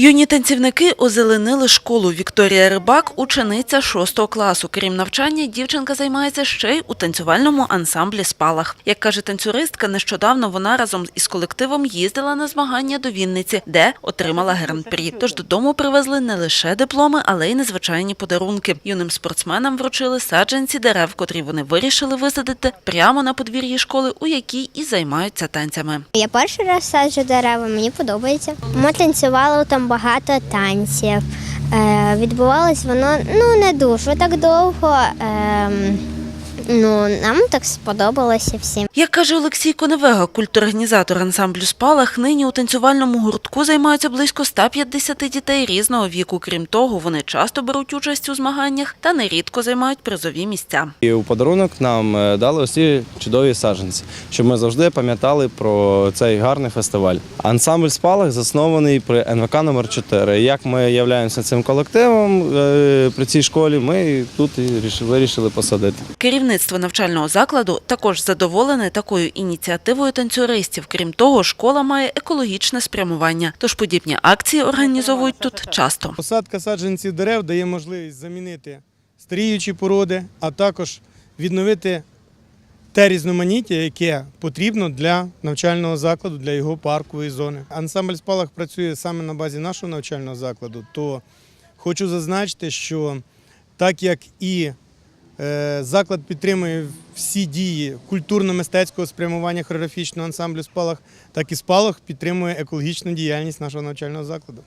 Юні танцівники озеленили школу. Вікторія Рибак – учениця 6 класу. Крім навчання, дівчинка займається ще й у танцювальному ансамблі «Спалах». Як каже танцюристка, нещодавно вона разом із колективом їздила на змагання до Вінниці, де отримала гран-прі. Тож додому привезли не лише дипломи, але й незвичайні подарунки. Юним спортсменам вручили саджанці дерев, котрі вони вирішили висадити прямо на подвір'ї школи, у якій і займаються танцями. Я перший раз саджу дерева, мені подобається. Ми танцювали там багато танців. Е, відбувалось воно ну не дуже так довго. Е, ну, нам так сподобалося всім. Як каже Олексій Коневега, культорганізатор ансамблю «Спалах», нині у танцювальному гуртку займаються близько 150 дітей різного віку. Крім того, вони часто беруть участь у змаганнях та нерідко займають призові місця. І у подарунок нам е, дали усі чудові саджанці, щоб ми завжди пам'ятали про цей гарний фестиваль. Ансамбль спалах заснований при НВК номер 4 Як ми являємося цим колективом е, при цій школі, ми тут і вирішили посадити. Керівництво навчального закладу також задоволене такою ініціативою танцюристів. Крім того, школа має екологічне спрямування, тож подібні акції організовують тут часто. Посадка саджанців дерев дає можливість замінити старіючі породи, а також відновити те різноманіття, яке потрібно для навчального закладу, для його паркової зони. Ансамбль спалах працює саме на базі нашого навчального закладу, то хочу зазначити, що так як і заклад підтримує всі дії культурно-мистецького спрямування хореографічного ансамблю спалах, так і спалах підтримує екологічну діяльність нашого навчального закладу.